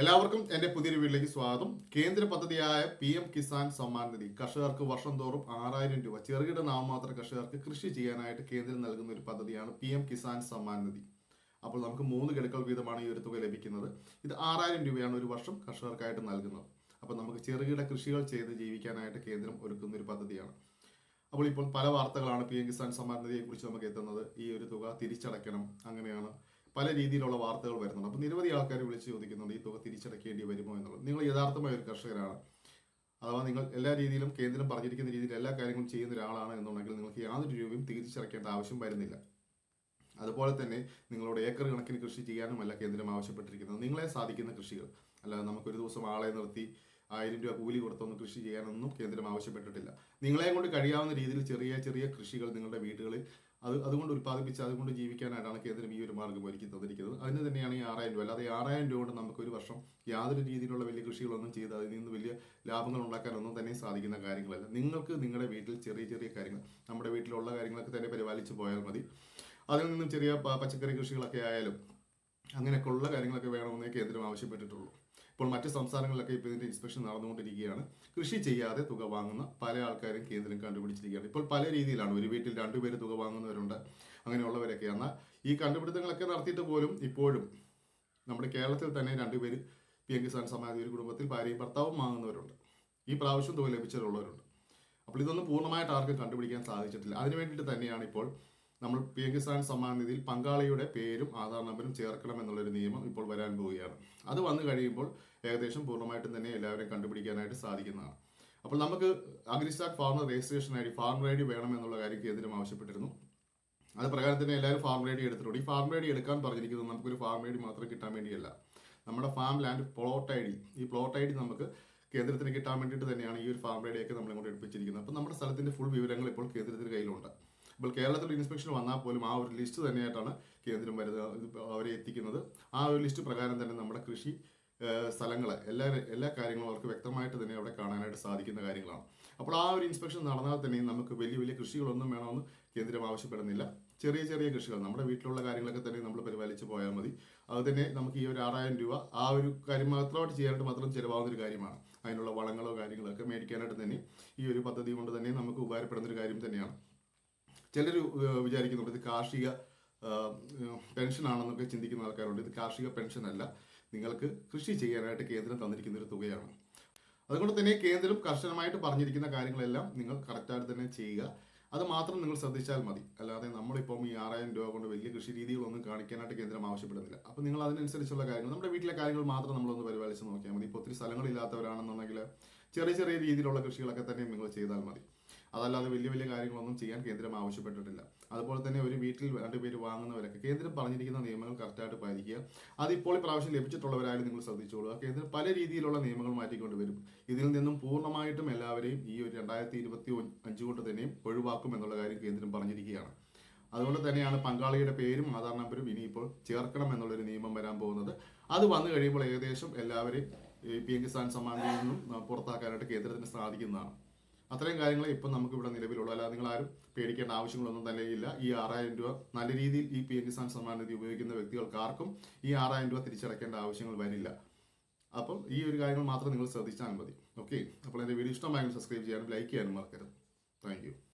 എല്ലാവർക്കും എന്റെ പുതിയൊരു വീട്ടിലേക്ക് സ്വാഗതം. കേന്ദ്ര പദ്ധതിയായ പി എം കിസാൻ സമ്മാൻ നിധി. കർഷകർക്ക് വർഷം തോറും ആറായിരം രൂപ ചെറുകിട നാമമാത്ര കർഷകർക്ക് കൃഷി ചെയ്യാനായിട്ട് കേന്ദ്രം നൽകുന്ന ഒരു പദ്ധതിയാണ് പി എം കിസാൻ സമ്മാൻ നിധി. അപ്പോൾ നമുക്ക് മൂന്ന് ഗഡുക്കൾ വീതമാണ് ഈ ഒരു തുക ലഭിക്കുന്നത്. ഇത് ആറായിരം രൂപയാണ് ഒരു വർഷം കർഷകർക്കായിട്ട് നൽകുന്നത്. അപ്പോൾ നമുക്ക് ചെറുകിട കൃഷികൾ ചെയ്ത് ജീവിക്കാനായിട്ട് കേന്ദ്രം ഒരുക്കുന്ന ഒരു പദ്ധതിയാണ്. അപ്പോൾ ഇപ്പോൾ പല വാർത്തകളാണ് പി എം കിസാൻ സമ്മാൻ നിധിയെക്കുറിച്ച് നമുക്ക് എത്തുന്നത്. ഈ ഒരു തുക തിരിച്ചടയ്ക്കണം. അങ്ങനെയാണ് പല രീതിയിലുള്ള വാർത്തകൾ വരുന്നുണ്ട്. അപ്പോൾ നിരവധി ആൾക്കാർ വിളിച്ച് ചോദിക്കുന്നുണ്ട് ഈ തുക തിരിച്ചടക്കേണ്ടി വരുമോ? എന്നുള്ളത്. നിങ്ങൾ യഥാർത്ഥമായ ഒരു കർഷകരാണ്. അഥവാ നിങ്ങൾ എല്ലാ രീതിയിലും കേന്ദ്രം പറഞ്ഞിരിക്കുന്ന രീതിയിൽ എല്ലാ കാര്യങ്ങളും ചെയ്യുന്ന ഒരാളാണ് എന്നുണ്ടെങ്കിൽ നിങ്ങൾക്ക് യാതൊരു രൂപയും തിരിച്ചടക്കേണ്ട ആവശ്യം വരുന്നില്ല. അതുപോലെ തന്നെ നിങ്ങളോട് ഏക്കർ കണക്കിന് കൃഷി ചെയ്യാനുമല്ല കേന്ദ്രം ആവശ്യപ്പെട്ടിരിക്കുന്നത്. നിങ്ങളെ സാധിക്കുന്ന കൃഷികൾ. അല്ലാതെ നമുക്കൊരു ദിവസം ആളെ നിർത്തി ആയിരം രൂപ കൂലി കൊടുത്തൊന്നും കൃഷി ചെയ്യാനൊന്നും കേന്ദ്രം ആവശ്യപ്പെട്ടിട്ടില്ല. നിങ്ങളെ കൊണ്ട് കഴിയാവുന്ന രീതിയിൽ ചെറിയ ചെറിയ കൃഷികൾ നിങ്ങളുടെ വീടുകളിൽ അത് അതുകൊണ്ട് ഉൽപ്പാദിപ്പിച്ച് അതുകൊണ്ട് ജീവിക്കാനായിട്ടാണ് കേന്ദ്രം ഈ ഒരു മാർഗം ഒരുക്കി തന്നിരിക്കുന്നത്. അതിന് തന്നെയാണ് ഈ ആറായിരം രൂപ. അല്ലാതെ ആറായിരം രൂപ കൊണ്ട് നമുക്ക് ഒരു വർഷം യാതൊരു രീതിയിലുള്ള വലിയ കൃഷികളൊന്നും ചെയ്ത് അതിൽ നിന്ന് വലിയ ലാഭങ്ങൾ ഉണ്ടാക്കാനൊന്നും തന്നെ സാധിക്കുന്ന കാര്യങ്ങളല്ല. നിങ്ങൾക്ക് നിങ്ങളുടെ വീട്ടിൽ ചെറിയ ചെറിയ കാര്യങ്ങൾ നമ്മുടെ വീട്ടിലുള്ള കാര്യങ്ങളൊക്കെ തന്നെ പരിപാലിച്ച് പോയാൽ മതി. അതിൽ നിന്നും ചെറിയ പച്ചക്കറി കൃഷികളൊക്കെ ആയാലും അങ്ങനെയൊക്കെ ഉള്ള കാര്യങ്ങളൊക്കെ വേണമെന്നേ കേന്ദ്രം ആവശ്യപ്പെട്ടിട്ടുള്ളൂ. ഇപ്പോൾ മറ്റ് സംസ്ഥാനങ്ങളിലൊക്കെ ഇപ്പോൾ ഇതിന്റെ ഇൻസ്പെക്ഷൻ നടന്നുകൊണ്ടിരിക്കുകയാണ്. കൃഷി ചെയ്യാതെ തുക വാങ്ങുന്ന പല ആൾക്കാരും കേന്ദ്രം കണ്ടുപിടിച്ചിരിക്കുകയാണ്. ഇപ്പോൾ പല രീതിയിലാണ്. ഒരു വീട്ടിൽ രണ്ടുപേര് തുക വാങ്ങുന്നവരുണ്ട്. അങ്ങനെയുള്ളവരൊക്കെ. എന്നാൽ ഈ കണ്ടുപിടുത്തങ്ങളൊക്കെ നടത്തിയിട്ട് പോലും ഇപ്പോഴും നമ്മുടെ കേരളത്തിൽ തന്നെ രണ്ടുപേര് പി എം കിസാൻ സമാധി ഒരു കുടുംബത്തിൽ ഭാര്യയും ഭർത്താവും വാങ്ങുന്നവരുണ്ട്. ഈ പ്രാവശ്യം തുക ലഭിച്ചിട്ടുള്ളവരുണ്ട് അപ്പോൾ ഇതൊന്നും പൂർണമായിട്ട് ആർക്കും കണ്ടുപിടിക്കാൻ സാധിച്ചിട്ടില്ല. അതിനു വേണ്ടിയിട്ട് തന്നെയാണ് ഇപ്പോൾ നമ്മൾ പി എം കിസാൻ സമ്മാൻ നിധിയിൽ പങ്കാളിയുടെ പേരും ആധാർ നമ്പരും ചേർക്കണം എന്നുള്ളൊരു നിയമം ഇപ്പോൾ വരാൻ പോവുകയാണ്. അത് വന്നു കഴിയുമ്പോൾ ഏകദേശം പൂർണമായിട്ടും തന്നെ എല്ലാവരെയും കണ്ടുപിടിക്കാനായിട്ട് സാധിക്കുന്നതാണ്. അപ്പോൾ നമുക്ക് AgriStack farmer registration I D farmer I D വേണം എന്നുള്ള കാര്യം കേന്ദ്രം ആവശ്യപ്പെട്ടിരുന്നു. അത് പ്രകാരം തന്നെ എല്ലാവരും ഫാർമർ ഐ ഡി എടുത്തിട്ടുണ്ട്. ഈ ഫാർമർ ഐ ഡി എടുക്കാൻ പറഞ്ഞിരിക്കുന്നത് നമുക്കൊരു ഫാർമർ ഐ ഡി മാത്രം കിട്ടാൻ വേണ്ടിയല്ല. നമ്മുടെ farm land plot I D ഈ പ്ലോട്ട് ഐ ഡി നമുക്ക് കേന്ദ്രത്തിന് കിട്ടാൻ വേണ്ടിയിട്ട് തന്നെയാണ് ഈ ഒരു ഫാർമർ ഐ ഡി ഒക്കെ നമ്മൾ ഇങ്ങോട്ട് എടുപ്പിച്ചിരിക്കുന്നത്. അപ്പോൾ നമ്മുടെ സ്ഥലത്തിന്റെ ഫുൾ വിവരങ്ങൾ ഇപ്പോൾ കേന്ദ്രത്തിന് കയ്യിലുണ്ട്. ഇപ്പോൾ കേരളത്തിൽ ഇൻസ്പെക്ഷൻ വന്നാൽ പോലും ആ ഒരു ലിസ്റ്റ് തന്നെയായിട്ടാണ് കേന്ദ്രം വരുന്നത് അവരെ എത്തിക്കുന്നത്. ആ ഒരു ലിസ്റ്റ് പ്രകാരം തന്നെ നമ്മുടെ കൃഷി സ്ഥലങ്ങൾ എല്ലാ എല്ലാ കാര്യങ്ങളും അവർക്ക് വ്യക്തമായിട്ട് തന്നെ അവിടെ കാണാനായിട്ട് സാധിക്കുന്ന കാര്യങ്ങളാണ്. അപ്പോൾ ആ ഒരു ഇൻസ്പെക്ഷൻ നടന്നാൽ തന്നെ നമുക്ക് വലിയ വലിയ കൃഷികളൊന്നും വേണമെന്ന് കേന്ദ്രം ആവശ്യപ്പെടുന്നില്ല. ചെറിയ ചെറിയ കൃഷികൾ നമ്മുടെ വീട്ടിലുള്ള കാര്യങ്ങളൊക്കെ തന്നെ നമ്മൾ പരിപാലിച്ച് പോയാൽ മതി. അത് തന്നെ നമുക്ക് ഈ ഒരു ആറായിരം രൂപ ആ ഒരു കാര്യം മാത്രമായിട്ട് ചെയ്യാനായിട്ട് മാത്രം ചിലവാകുന്ന ഒരു കാര്യമാണ്. അതിനുള്ള വളങ്ങളോ കാര്യങ്ങളോ ഒക്കെ മേടിക്കാനായിട്ട് തന്നെ ഈ ഒരു പദ്ധതി കൊണ്ട് തന്നെ നമുക്ക് ഉപകാരപ്പെടുന്ന ഒരു കാര്യം തന്നെയാണ്. ചിലർ വിചാരിക്കുന്നുണ്ട് ഇത് കാർഷിക പെൻഷനാണെന്നൊക്കെ ചിന്തിക്കുന്ന ആൾക്കാരുണ്ട്. ഇത് കാർഷിക പെൻഷനല്ല. നിങ്ങൾക്ക് കൃഷി ചെയ്യാനായിട്ട് കേന്ദ്രം തന്നിരിക്കുന്ന ഒരു തുകയാണ്. അതുകൊണ്ട് തന്നെ കേന്ദ്രം കർശനമായിട്ട് പറഞ്ഞിരിക്കുന്ന കാര്യങ്ങളെല്ലാം നിങ്ങൾ കറക്റ്റായിട്ട് തന്നെ ചെയ്യുക. അത് മാത്രം നിങ്ങൾ ശ്രദ്ധിച്ചാൽ മതി. അല്ലാതെ നമ്മളിപ്പം ഈ ആറായിരം രൂപ കൊണ്ട് വലിയ കൃഷി രീതികളൊന്നും കാണിക്കാനായിട്ട് കേന്ദ്രം ആവശ്യപ്പെടുന്നില്ല. അപ്പോൾ നിങ്ങൾ അതിനനുസരിച്ചുള്ള കാര്യങ്ങൾ നമ്മുടെ വീട്ടിലെ കാര്യങ്ങൾ മാത്രം നമ്മളൊന്ന് പരിപാലിച്ച് നോക്കിയാൽ മതി. ഇപ്പോൾ ഒത്തിരി സ്ഥലങ്ങളില്ലാത്തവരാണെന്നുണ്ടെങ്കിൽ ചെറിയ ചെറിയ രീതിയിലുള്ള കൃഷികളൊക്കെ തന്നെ നിങ്ങൾ ചെയ്താൽ മതി. അതല്ലാതെ വലിയ വലിയ കാര്യങ്ങളൊന്നും ചെയ്യാൻ കേന്ദ്രം ആവശ്യപ്പെട്ടിട്ടില്ല. അതുപോലെ തന്നെ ഒരു വീട്ടിൽ രണ്ടുപേര് വാങ്ങുന്നവരൊക്കെ കേന്ദ്രം പറഞ്ഞിരിക്കുന്ന നിയമങ്ങൾ കറക്റ്റായിട്ട് പാലിക്കുക. അതിപ്പോൾ ഈ പ്രാവശ്യം ലഭിച്ചിട്ടുള്ളവരായാലും നിങ്ങൾ ശ്രദ്ധിച്ചോളൂ കേന്ദ്രം പല രീതിയിലുള്ള നിയമങ്ങൾ മാറ്റിക്കൊണ്ട് വരും. ഇതിൽ നിന്നും പൂർണമായിട്ടും എല്ലാവരെയും ഈ ഒരു രണ്ടായിരത്തി ഇരുപത്തി അഞ്ച് കൊണ്ട് തന്നെയും ഒഴിവാക്കും എന്നുള്ള കാര്യം കേന്ദ്രം പറഞ്ഞിരിക്കുകയാണ്. അതുകൊണ്ട് തന്നെയാണ് പങ്കാളിയുടെ പേരും ആധാർ നമ്പരും ഇനിയിപ്പോൾ ചേർക്കണം എന്നുള്ളൊരു നിയമം വരാൻ പോകുന്നത്. അത് വന്നു കഴിയുമ്പോൾ ഏകദേശം എല്ലാവരെയും പി എം കിസാൻ സമ്മാനിൽ നിന്നും പുറത്താക്കാനായിട്ട് കേന്ദ്രത്തിന് സാധിക്കുന്നതാണ്. അത്രയും കാര്യങ്ങൾ ഇപ്പം നമുക്ക് ഇവിടെ നിലവിലുള്ളൂ. അല്ലാതെ നിങ്ങൾ ആരും പേടിക്കേണ്ട ആവശ്യങ്ങളൊന്നും തന്നെ ഇല്ല. ഈ ആറായിരം രൂപ നല്ല രീതിയിൽ ഈ പി എം കിസാൻ സമ്മാൻ നിധി ഉപയോഗിക്കുന്ന വ്യക്തികൾക്ക് ആർക്കും ഈ ആറായിരം രൂപ തിരിച്ചടയ്ക്കേണ്ട ആവശ്യങ്ങൾ വരില്ല. അപ്പം ഈ ഒരു കാര്യങ്ങൾ മാത്രം നിങ്ങൾ ശ്രദ്ധിച്ചാൽ മതി. ഓക്കെ? അപ്പോൾ എന്റെ വീഡിയോ ഇഷ്ടമായെങ്കിൽ സബ്സ്ക്രൈബ് ചെയ്യാനും ലൈക്ക് ചെയ്യാനും മറക്കരുത്. താങ്ക്